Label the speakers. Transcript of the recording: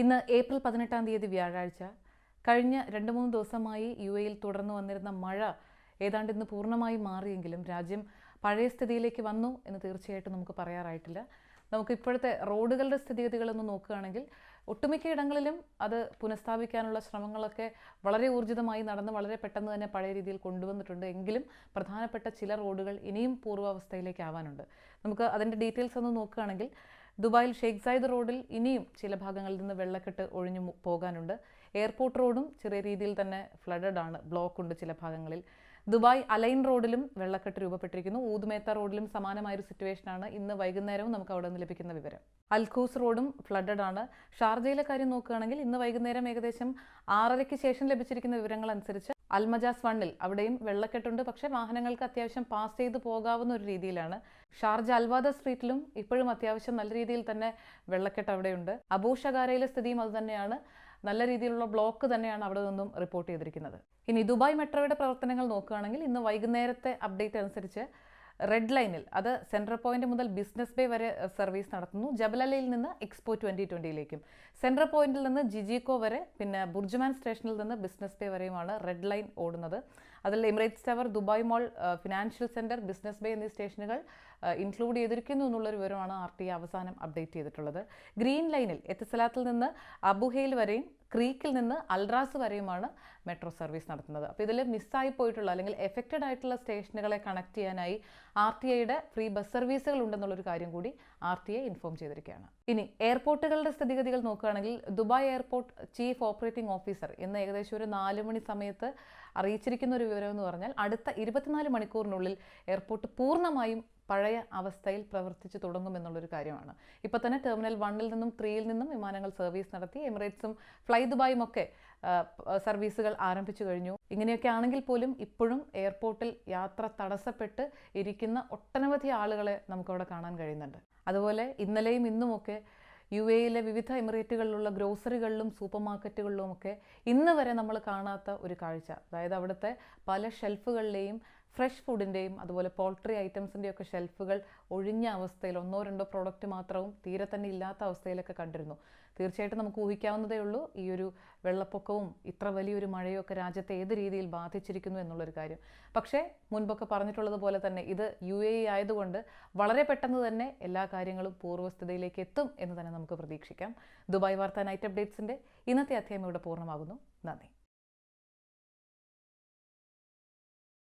Speaker 1: ഇന്ന് ഏപ്രിൽ പതിനെട്ടാം തീയതി വ്യാഴാഴ്ച. കഴിഞ്ഞ രണ്ട് മൂന്ന് ദിവസമായി യു എയിൽ തുടർന്നു വന്നിരുന്ന മഴ ഏതാണ്ട് ഇന്ന് പൂർണമായി മാറിയെങ്കിലും രാജ്യം പഴയ സ്ഥിതിയിലേക്ക് വന്നു എന്ന് തീർച്ചയായിട്ടും നമുക്ക് പറയാറായിട്ടില്ല. നമുക്ക് ഇപ്പോഴത്തെ റോഡുകളുടെ സ്ഥിതിഗതികളൊന്ന് നോക്കുകയാണെങ്കിൽ ഒട്ടുമിക്ക ഇടങ്ങളിലും അത് പുനഃസ്ഥാപിക്കാനുള്ള ശ്രമങ്ങളൊക്കെ വളരെ ഊർജിതമായി നടന്ന് വളരെ പെട്ടെന്ന് തന്നെ പഴയ രീതിയിൽ കൊണ്ടുവന്നിട്ടുണ്ട്. എങ്കിലും പ്രധാനപ്പെട്ട ചില റോഡുകൾ ഇനിയും പൂർവാവസ്ഥയിലേക്ക് ആവാനുണ്ട്. നമുക്ക് അതിന്റെ ഡീറ്റെയിൽസ് ഒന്ന് നോക്കുകയാണെങ്കിൽ ദുബായിൽ ഷെയ്ഖ് സായിദ് റോഡിൽ ഇനിയും ചില ഭാഗങ്ങളിൽ നിന്ന് വെള്ളക്കെട്ട് ഒഴിഞ്ഞു പോകാനുണ്ട്. എയർപോർട്ട് റോഡും ചെറിയ രീതിയിൽ തന്നെ ഫ്ലഡഡ് ആണ്. ബ്ലോക്ക് ഉണ്ട് ചില ഭാഗങ്ങളിൽ. ദുബായ് അലൈൻ റോഡിലും വെള്ളക്കെട്ട് രൂപപ്പെട്ടിരിക്കുന്നു. ഊദ്മേത്ത റോഡിലും സമാനമായ സമാനമായൊരു സിറ്റുവേഷനാണ് ഇന്ന് വൈകുന്നേരവും നമുക്ക് അവിടെ നിന്ന് ലഭിക്കുന്ന വിവരം. അൽഖൂസ് റോഡും ഫ്ലഡഡ് ആണ്. ഷാർജയിലെ കാര്യം നോക്കുകയാണെങ്കിൽ ഇന്ന് വൈകുന്നേരം ഏകദേശം ആറരയ്ക്ക് ശേഷം ലഭിച്ചിരിക്കുന്ന വിവരങ്ങൾ അനുസരിച്ച് അൽമജാസ് വണ്ണിൽ. അവിടെയും വെള്ളക്കെട്ടുണ്ട്. പക്ഷേ വാഹനങ്ങൾക്ക് അത്യാവശ്യം പാസ് ചെയ്ത് പോകാവുന്ന ഒരു രീതിയിലാണ്. ഷാർജ അൽവാദ സ്ട്രീറ്റിലും ഇപ്പോഴും അത്യാവശ്യം നല്ല രീതിയിൽ തന്നെ വെള്ളക്കെട്ട് അവിടെയുണ്ട്. അബൂഷകാരയിലെ സ്ഥിതിയും അതുതന്നെയാണ് നല്ല രീതിയിലുള്ള ബ്ലോക്ക് തന്നെയാണ് അവിടെ നിന്നും റിപ്പോർട്ട് ചെയ്തിരിക്കുന്നത്. ഇനി ദുബായ് മെട്രോയുടെ പ്രവർത്തനങ്ങൾ നോക്കുകയാണെങ്കിൽ ഇന്ന് വൈകുന്നേരത്തെ അപ്ഡേറ്റ് അനുസരിച്ച് റെഡ് ലൈനിൽ അത് സെൻട്രൽ പോയിന്റ് മുതൽ ബിസിനസ് ബേ വരെ സർവീസ് നടത്തുന്നു. ജബലലയിൽ നിന്ന് എക്സ്പോ ട്വന്റി ട്വന്റിയിലേക്കും സെൻട്രൽ പോയിന്റിൽ നിന്ന് ജിജിക്കോ വരെ പിന്നെ ബുർജുമാൻ സ്റ്റേഷനിൽ നിന്ന് ബിസിനസ് ബേ വരെയുമാണ് റെഡ് ലൈൻ ഓടുന്നത്. അതിൽ Emirates tower Dubai mall financial centre business bay എന്നീ സ്റ്റേഷനുകൾ ഇൻക്ലൂഡ് ചെയ്തിരിക്കുന്നു എന്നുള്ളൊരു വിവരമാണ് ആർ ടി അവസാനം അപ്ഡേറ്റ് ചെയ്തിട്ടുള്ളത്. ഗ്രീൻ ലൈനിൽ എത്തസലാത്തിൽ നിന്ന് അബുഹയിൽ വരെയും ക്രീക്കിൽ നിന്ന് അൽറാസ് വരെയുമാണ് മെട്രോ സർവീസ് നടത്തുന്നത്. അപ്പോൾ ഇതിൽ മിസ്സായി പോയിട്ടുള്ള അല്ലെങ്കിൽ എഫക്റ്റഡ് ആയിട്ടുള്ള സ്റ്റേഷനുകളെ കണക്ട് ചെയ്യാനായി ആർ ടി ഐയുടെ ഫ്രീ ബസ് സർവീസുകൾ ഉണ്ടെന്നുള്ളൊരു കാര്യം കൂടി ആർ ടി ഐ ഇൻഫോം ചെയ്തിരിക്കുകയാണ്. ഇനി എയർപോർട്ടുകളുടെ സ്ഥിതിഗതികൾ നോക്കുകയാണെങ്കിൽ Dubai airport chief operating officer ഇന്ന് ഏകദേശം ഒരു നാല് മണി സമയത്ത് അറിയിച്ചിരിക്കുന്ന ഒരു വിവരം എന്ന് പറഞ്ഞാൽ അടുത്ത ഇരുപത്തിനാല് മണിക്കൂറിനുള്ളിൽ എയർപോർട്ട് പൂർണമായും പഴയ അവസ്ഥയിൽ പ്രവർത്തിച്ചു തുടങ്ങുമെന്നുള്ളൊരു കാര്യമാണ്. ഇപ്പോൾ തന്നെ ടെർമിനൽ വണ്ണിൽ നിന്നും ത്രീയിൽ നിന്നും വിമാനങ്ങൾ സർവീസ് നടത്തി എമിറേറ്റ്സും ഫ്ലൈ ദുബായും ഒക്കെ സർവീസുകൾ ആരംഭിച്ചു കഴിഞ്ഞു. ഇങ്ങനെയൊക്കെ ആണെങ്കിൽ പോലും ഇപ്പോഴും എയർപോർട്ടിൽ യാത്ര തടസ്സപ്പെട്ട് ഇരിക്കുന്ന ഒട്ടനവധി ആളുകളെ നമുക്കവിടെ കാണാൻ കഴിയുന്നുണ്ട്. അതുപോലെ ഇന്നലെയും ഇന്നുമൊക്കെ യു എയിലെ വിവിധ എമിറേറ്റുകളിലുള്ള ഗ്രോസറികളിലും സൂപ്പർ മാർക്കറ്റുകളിലും ഒക്കെ ഇന്ന് വരെ നമ്മൾ കാണാത്ത ഒരു കാഴ്ച. അതായത് അവിടുത്തെ പല ഷെൽഫുകളിലെയും ഫ്രഷ് ഫുഡിന്റെയും അതുപോലെ പോൾട്രി ഐറ്റംസിന്റെയും ഒക്കെ ഷെൽഫുകൾ ഒഴിഞ്ഞ അവസ്ഥയിൽ ഒന്നോ രണ്ടോ പ്രോഡക്റ്റ് മാത്രവും തീരെ തന്നെ ഇല്ലാത്ത അവസ്ഥയിലൊക്കെ കണ്ടിരുന്നു. തീർച്ചയായിട്ടും നമുക്ക് ഊഹിക്കാവുന്നതേ ഉള്ളൂ ഈ ഒരു വെള്ളപ്പൊക്കവും ഇത്ര വലിയൊരു മഴയും ഒക്കെ രാജ്യത്തെ ഏത് രീതിയിൽ ബാധിച്ചിരിക്കുന്നു എന്നുള്ളൊരു കാര്യം. പക്ഷേ മുൻപൊക്കെ പറഞ്ഞിട്ടുള്ളതുപോലെ തന്നെ ഇത് യു എ ആയതുകൊണ്ട് വളരെ പെട്ടെന്ന് തന്നെ എല്ലാ കാര്യങ്ങളും പൂർവസ്ഥിതിയിലേക്ക് എത്തും എന്ന് തന്നെ നമുക്ക് പ്രതീക്ഷിക്കാം. ദുബായ് വാർത്ത നൈറ്റ് അപ്ഡേറ്റ്സിന്റെ ഇന്നത്തെ അധ്യായം ഇവിടെ പൂർണമാകുന്നു. നന്ദി.